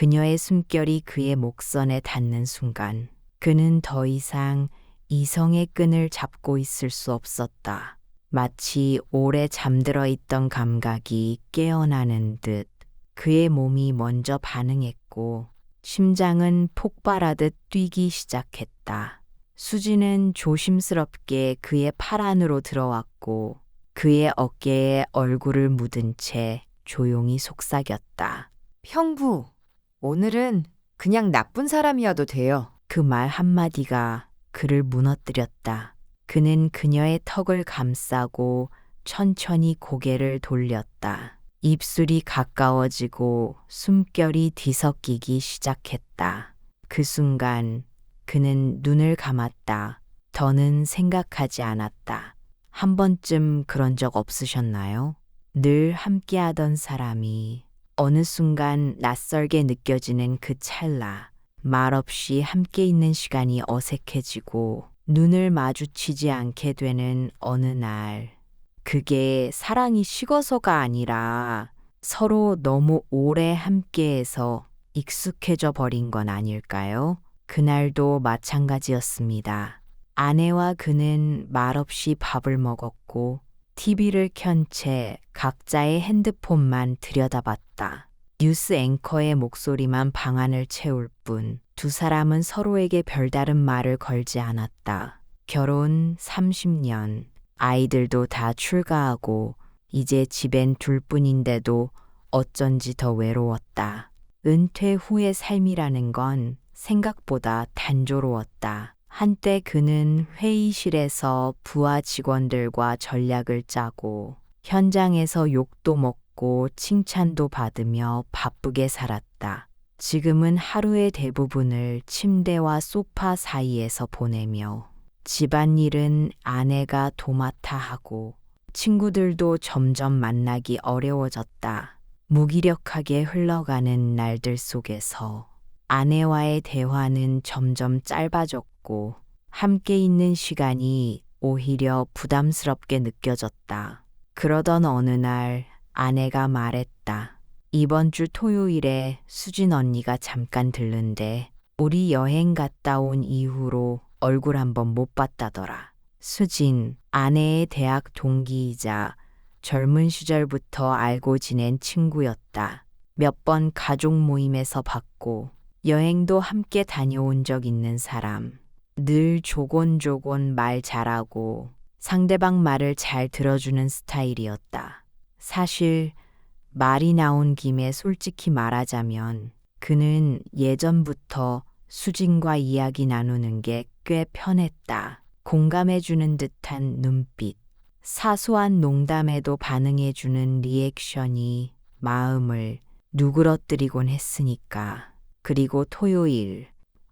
그녀의 숨결이 그의 목선에 닿는 순간 그는 더 이상 이성의 끈을 잡고 있을 수 없었다. 마치 오래 잠들어 있던 감각이 깨어나는 듯 그의 몸이 먼저 반응했고 심장은 폭발하듯 뛰기 시작했다. 수지는 조심스럽게 그의 팔 안으로 들어왔고 그의 어깨에 얼굴을 묻은 채 조용히 속삭였다. 형부, 오늘은 그냥 나쁜 사람이어도 돼요. 그 말 한마디가 그를 무너뜨렸다. 그는 그녀의 턱을 감싸고 천천히 고개를 돌렸다. 입술이 가까워지고 숨결이 뒤섞이기 시작했다. 그 순간 그는 눈을 감았다. 더는 생각하지 않았다. 한 번쯤 그런 적 없으셨나요? 늘 함께하던 사람이 어느 순간 낯설게 느껴지는 그 찰나, 말없이 함께 있는 시간이 어색해지고 눈을 마주치지 않게 되는 어느 날, 그게 사랑이 식어서가 아니라 서로 너무 오래 함께해서 익숙해져 버린 건 아닐까요? 그날도 마찬가지였습니다. 아내와 그는 말없이 밥을 먹었고 TV를 켠 채 각자의 핸드폰만 들여다봤다. 뉴스 앵커의 목소리만 방안을 채울 뿐 두 사람은 서로에게 별다른 말을 걸지 않았다. 결혼 30년, 아이들도 다 출가하고 이제 집엔 둘뿐인데도 어쩐지 더 외로웠다. 은퇴 후의 삶이라는 건 생각보다 단조로웠다. 한때 그는 회의실에서 부하 직원들과 전략을 짜고 현장에서 욕도 먹고 칭찬도 받으며 바쁘게 살았다. 지금은 하루의 대부분을 침대와 소파 사이에서 보내며 집안일은 아내가 도맡아 하고 친구들도 점점 만나기 어려워졌다. 무기력하게 흘러가는 날들 속에서 아내와의 대화는 점점 짧아졌고 함께 있는 시간이 오히려 부담스럽게 느껴졌다. 그러던 어느 날 아내가 말했다. 이번 주 토요일에 수진 언니가 잠깐 들른데 우리 여행 갔다 온 이후로 얼굴 한번 못 봤다더라. 수진, 아내의 대학 동기이자 젊은 시절부터 알고 지낸 친구였다. 몇 번 가족 모임에서 봤고 여행도 함께 다녀온 적 있는 사람. 늘 조곤조곤 말 잘하고 상대방 말을 잘 들어주는 스타일이었다. 사실 말이 나온 김에 솔직히 말하자면 그는 예전부터 수진과 이야기 나누는 게 꽤 편했다. 공감해주는 듯한 눈빛, 사소한 농담에도 반응해주는 리액션이 마음을 누그러뜨리곤 했으니까. 그리고 토요일,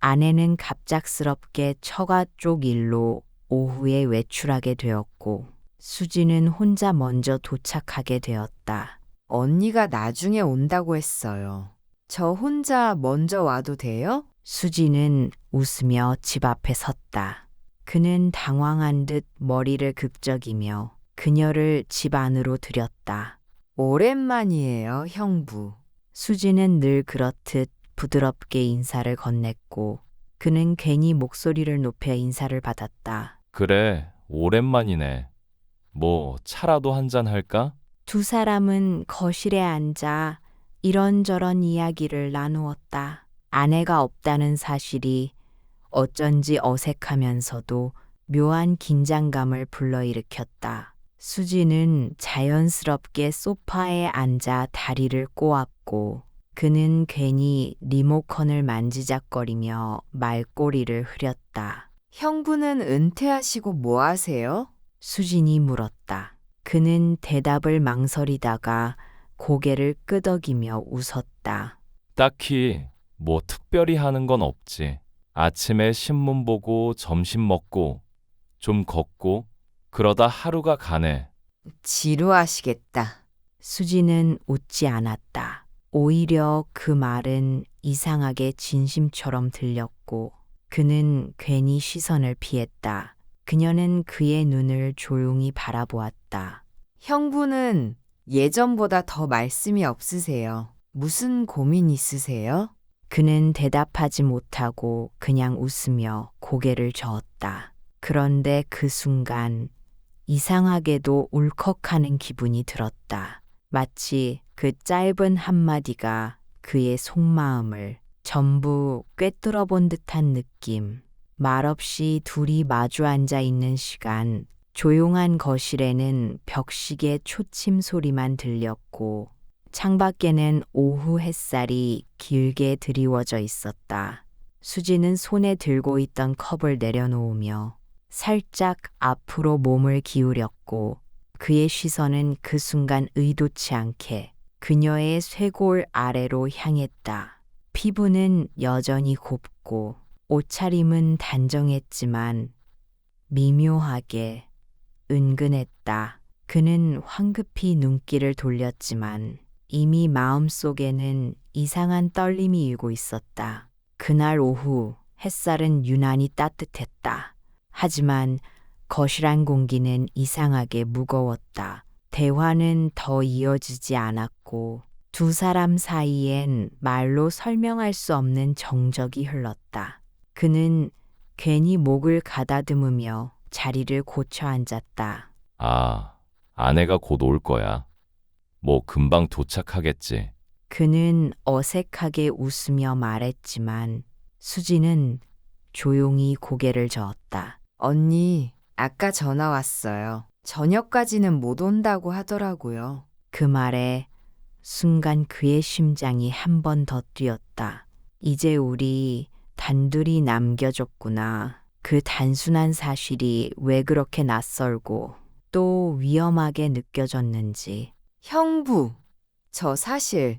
아내는 갑작스럽게 처가 쪽 일로 오후에 외출하게 되었고, 수지는 혼자 먼저 도착하게 되었다. 언니가 나중에 온다고 했어요. 저 혼자 먼저 와도 돼요? 수지는 웃으며 집 앞에 섰다. 그는 당황한 듯 머리를 극적이며 그녀를 집 안으로 들였다. 오랜만이에요, 형부. 수지는 늘 그렇듯 부드럽게 인사를 건넸고 그는 괜히 목소리를 높여 인사를 받았다. 그래, 오랜만이네. 뭐, 차라도 한잔 할까? 두 사람은 거실에 앉아 이런저런 이야기를 나누었다. 아내가 없다는 사실이 어쩐지 어색하면서도 묘한 긴장감을 불러일으켰다. 수지는 자연스럽게 소파에 앉아 다리를 꼬았고 그는 괜히 리모컨을 만지작거리며 말꼬리를 흐렸다. 형부는 은퇴하시고 뭐 하세요? 수진이 물었다. 그는 대답을 망설이다가 고개를 끄덕이며 웃었다. 딱히 뭐 특별히 하는 건 없지. 아침에 신문 보고 점심 먹고 좀 걷고 그러다 하루가 가네. 지루하시겠다. 수지는 웃지 않았다. 오히려 그 말은 이상하게 진심처럼 들렸고 그는 괜히 시선을 피했다. 그녀는 그의 눈을 조용히 바라보았다. 형부는 예전보다 더 말씀이 없으세요. 무슨 고민 있으세요? 그는 대답하지 못하고 그냥 웃으며 고개를 저었다. 그런데 그 순간 이상하게도 울컥하는 기분이 들었다. 마치 그 짧은 한마디가 그의 속마음을 전부 꿰뚫어 본 듯한 느낌. 말없이 둘이 마주 앉아 있는 시간, 조용한 거실에는 벽시계 초침 소리만 들렸고, 창밖에는 오후 햇살이 길게 드리워져 있었다. 수지는 손에 들고 있던 컵을 내려놓으며 살짝 앞으로 몸을 기울였고 그의 시선은 그 순간 의도치 않게 그녀의 쇄골 아래로 향했다. 피부는 여전히 곱고 옷차림은 단정했지만 미묘하게 은근했다. 그는 황급히 눈길을 돌렸지만 이미 마음속에는 이상한 떨림이 일고 있었다. 그날 오후 햇살은 유난히 따뜻했다. 하지만 거실안 공기는 이상하게 무거웠다. 대화는 더 이어지지 않았고 두 사람 사이엔 말로 설명할 수 없는 정적이 흘렀다. 그는 괜히 목을 가다듬으며 자리를 고쳐 앉았다. 아, 아내가 곧 올 거야. 뭐 금방 도착하겠지. 그는 어색하게 웃으며 말했지만 수지는 조용히 고개를 저었다. 언니, 아까 전화 왔어요. 저녁까지는 못 온다고 하더라고요. 그 말에 순간 그의 심장이 한 번 더 뛰었다. 이제 우리 단둘이 남겨졌구나. 그 단순한 사실이 왜 그렇게 낯설고 또 위험하게 느껴졌는지. 형부, 저 사실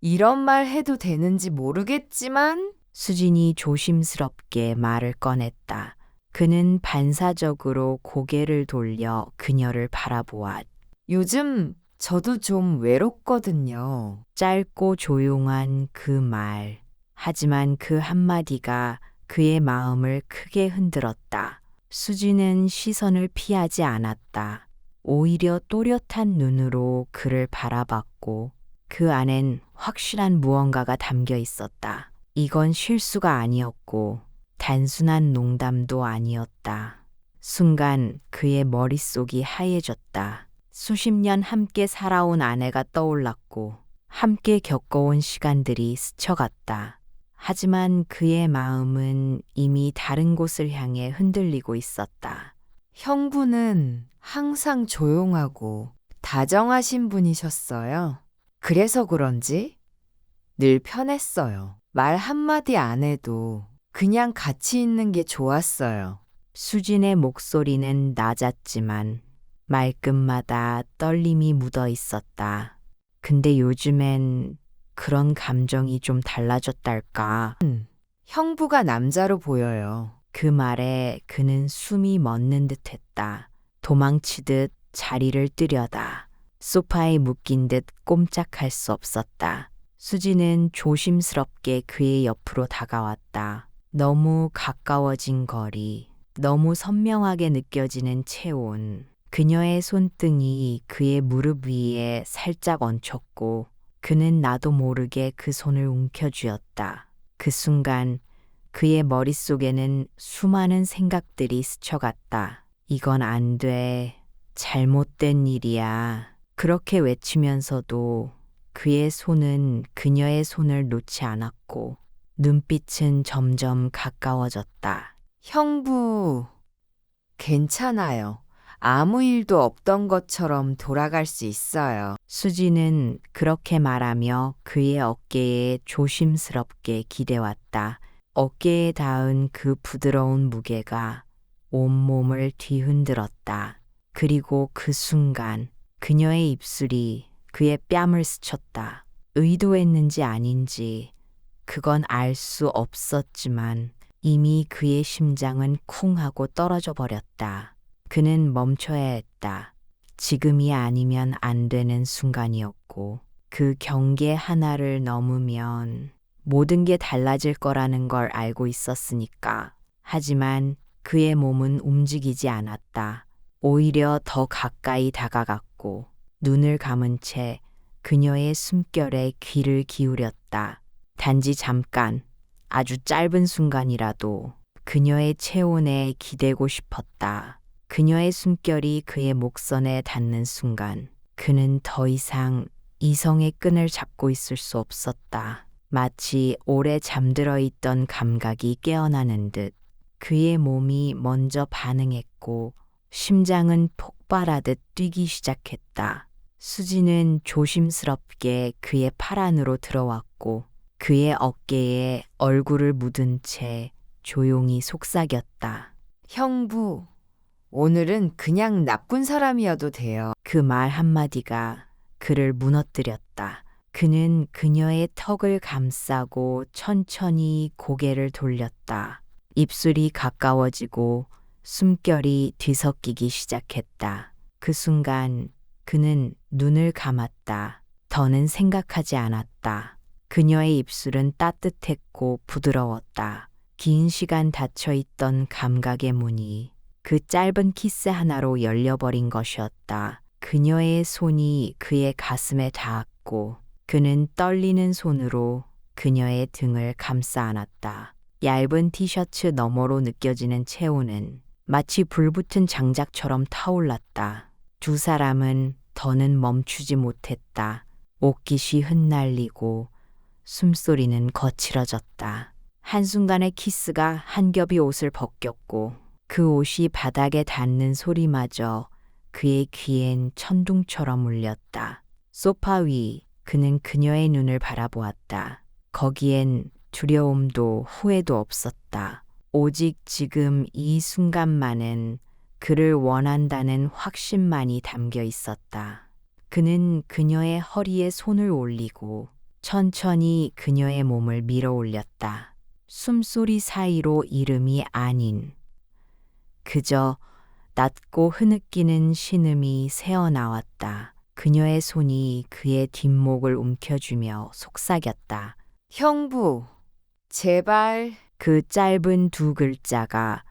이런 말 해도 되는지 모르겠지만 수진이 조심스럽게 말을 꺼냈다. 그는 반사적으로 고개를 돌려 그녀를 바라보았. 요즘 저도 좀 외롭거든요. 짧고 조용한 그 말. 하지만 그 한마디가 그의 마음을 크게 흔들었다. 수지는 시선을 피하지 않았다. 오히려 또렷한 눈으로 그를 바라봤고 그 안엔 확실한 무언가가 담겨 있었다. 이건 실수가 아니었고 단순한 농담도 아니었다. 순간 그의 머릿속이 하얘졌다. 수십 년 함께 살아온 아내가 떠올랐고 함께 겪어온 시간들이 스쳐갔다. 하지만 그의 마음은 이미 다른 곳을 향해 흔들리고 있었다. 형부는 항상 조용하고 다정하신 분이셨어요. 그래서 그런지 늘 편했어요. 말 한마디 안 해도 그냥 같이 있는 게 좋았어요. 수진의 목소리는 낮았지만 말끝마다 떨림이 묻어 있었다. 근데 요즘엔 그런 감정이 좀 달라졌달까. 형부가 남자로 보여요. 그 말에 그는 숨이 멎는 듯 했다. 도망치듯 자리를 뜨려다. 소파에 묶인 듯 꼼짝할 수 없었다. 수지는 조심스럽게 그의 옆으로 다가왔다. 너무 가까워진 거리, 너무 선명하게 느껴지는 체온. 그녀의 손등이 그의 무릎 위에 살짝 얹혔고 그는 나도 모르게 그 손을 움켜쥐었다. 그 순간 그의 머릿속에는 수많은 생각들이 스쳐갔다. 이건 안 돼. 잘못된 일이야. 그렇게 외치면서도 그의 손은 그녀의 손을 놓지 않았고 눈빛은 점점 가까워졌다. 형부, 괜찮아요. 아무 일도 없던 것처럼 돌아갈 수 있어요. 수지는 그렇게 말하며 그의 어깨에 조심스럽게 기대왔다. 어깨에 닿은 그 부드러운 무게가 온몸을 뒤흔들었다. 그리고 그 순간 그녀의 입술이 그의 뺨을 스쳤다. 의도했는지 아닌지 그건 알 수 없었지만 이미 그의 심장은 쿵 하고 떨어져 버렸다. 그는 멈춰야 했다. 지금이 아니면 안 되는 순간이었고 그 경계 하나를 넘으면 모든 게 달라질 거라는 걸 알고 있었으니까. 하지만 그의 몸은 움직이지 않았다. 오히려 더 가까이 다가갔고 눈을 감은 채 그녀의 숨결에 귀를 기울였다. 단지 잠깐, 아주 짧은 순간이라도 그녀의 체온에 기대고 싶었다. 그녀의 숨결이 그의 목선에 닿는 순간, 그는 더 이상 이성의 끈을 잡고 있을 수 없었다. 마치 오래 잠들어 있던 감각이 깨어나는 듯 그의 몸이 먼저 반응했고 심장은 폭발하듯 뛰기 시작했다. 수지는 조심스럽게 그의 팔 안으로 들어왔고 그의 어깨에 얼굴을 묻은 채 조용히 속삭였다. 형부, 오늘은 그냥 나쁜 사람이어도 돼요. 그 말 한마디가 그를 무너뜨렸다. 그는 그녀의 턱을 감싸고 천천히 고개를 돌렸다. 입술이 가까워지고 숨결이 뒤섞이기 시작했다. 그 순간 그는 눈을 감았다. 더는 생각하지 않았다. 그녀의 입술은 따뜻했고 부드러웠다. 긴 시간 닫혀 있던 감각의 문이 그 짧은 키스 하나로 열려버린 것이었다. 그녀의 손이 그의 가슴에 닿았고 그는 떨리는 손으로 그녀의 등을 감싸 안았다. 얇은 티셔츠 너머로 느껴지는 체온은 마치 불붙은 장작처럼 타올랐다. 두 사람은 더는 멈추지 못했다. 옷깃이 흩날리고 숨소리는 거칠어졌다. 한순간의 키스가 한 겹이 옷을 벗겼고 그 옷이 바닥에 닿는 소리마저 그의 귀엔 천둥처럼 울렸다. 소파 위 그는 그녀의 눈을 바라보았다. 거기엔 두려움도 후회도 없었다. 오직 지금 이 순간만은 그를 원한다는 확신만이 담겨 있었다. 그는 그녀의 허리에 손을 올리고 천천히 그녀의 몸을 밀어 올렸다. 숨소리 사이로 이름이 아닌 그저 낮고 흐느끼는 신음이 새어나왔다. 그녀의 손이 그의 뒷목을 움켜쥐며 속삭였다. 형부, 제발. 그 짧은 두 글자가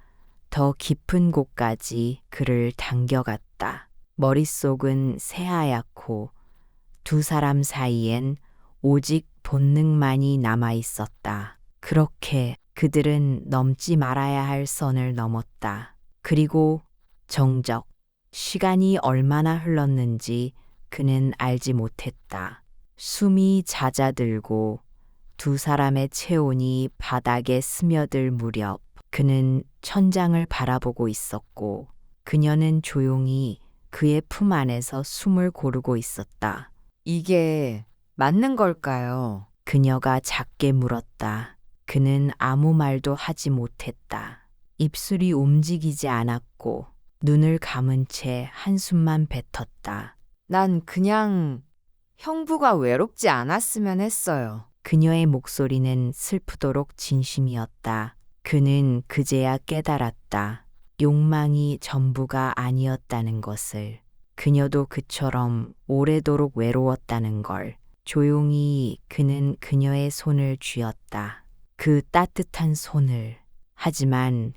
더 깊은 곳까지 그를 당겨갔다. 머릿속은 새하얗고 두 사람 사이엔 오직 본능만이 남아 있었다. 그렇게 그들은 넘지 말아야 할 선을 넘었다. 그리고 정적, 시간이 얼마나 흘렀는지 그는 알지 못했다. 숨이 잦아들고 두 사람의 체온이 바닥에 스며들 무렵 그는 천장을 바라보고 있었고 그녀는 조용히 그의 품 안에서 숨을 고르고 있었다. 이게 맞는 걸까요? 그녀가 작게 물었다. 그는 아무 말도 하지 못했다. 입술이 움직이지 않았고 눈을 감은 채 한숨만 뱉었다. 난 그냥 형부가 외롭지 않았으면 했어요. 그녀의 목소리는 슬프도록 진심이었다. 그는 그제야 깨달았다. 욕망이 전부가 아니었다는 것을. 그녀도 그처럼 오래도록 외로웠다는 걸. 조용히 그는 그녀의 손을 쥐었다. 그 따뜻한 손을. 하지만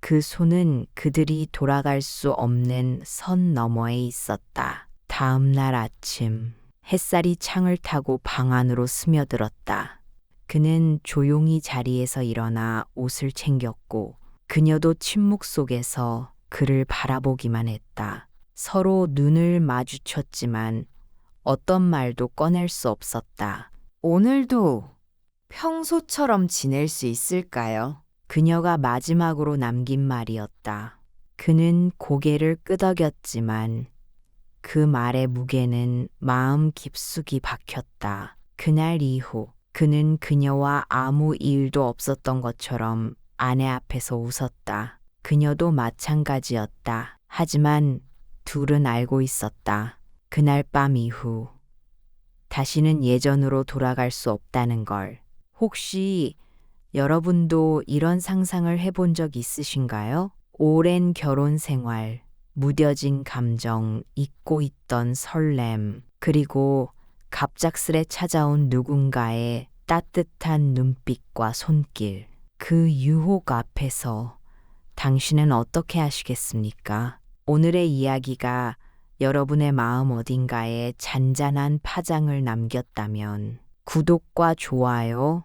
그 손은 그들이 돌아갈 수 없는 선 너머에 있었다. 다음 날 아침, 햇살이 창을 타고 방 안으로 스며들었다. 그는 조용히 자리에서 일어나 옷을 챙겼고 그녀도 침묵 속에서 그를 바라보기만 했다. 서로 눈을 마주쳤지만 어떤 말도 꺼낼 수 없었다. 오늘도 평소처럼 지낼 수 있을까요? 그녀가 마지막으로 남긴 말이었다. 그는 고개를 끄덕였지만 그 말의 무게는 마음 깊숙이 박혔다. 그날 이후 그는 그녀와 아무 일도 없었던 것처럼 아내 앞에서 웃었다. 그녀도 마찬가지였다. 하지만 둘은 알고 있었다. 그날 밤 이후 다시는 예전으로 돌아갈 수 없다는 걸. 혹시 여러분도 이런 상상을 해본 적 있으신가요? 오랜 결혼 생활, 무뎌진 감정, 잊고 있던 설렘, 그리고 갑작스레 찾아온 누군가의 따뜻한 눈빛과 손길. 그 유혹 앞에서 당신은 어떻게 하시겠습니까? 오늘의 이야기가 여러분의 마음 어딘가에 잔잔한 파장을 남겼다면 구독과 좋아요,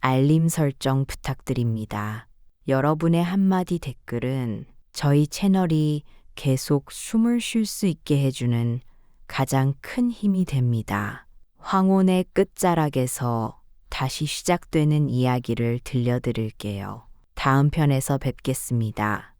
알림 설정 부탁드립니다. 여러분의 한마디 댓글은 저희 채널이 계속 숨을 쉴 수 있게 해주는 가장 큰 힘이 됩니다. 황혼의 끝자락에서 다시 시작되는 이야기를 들려드릴게요. 다음 편에서 뵙겠습니다.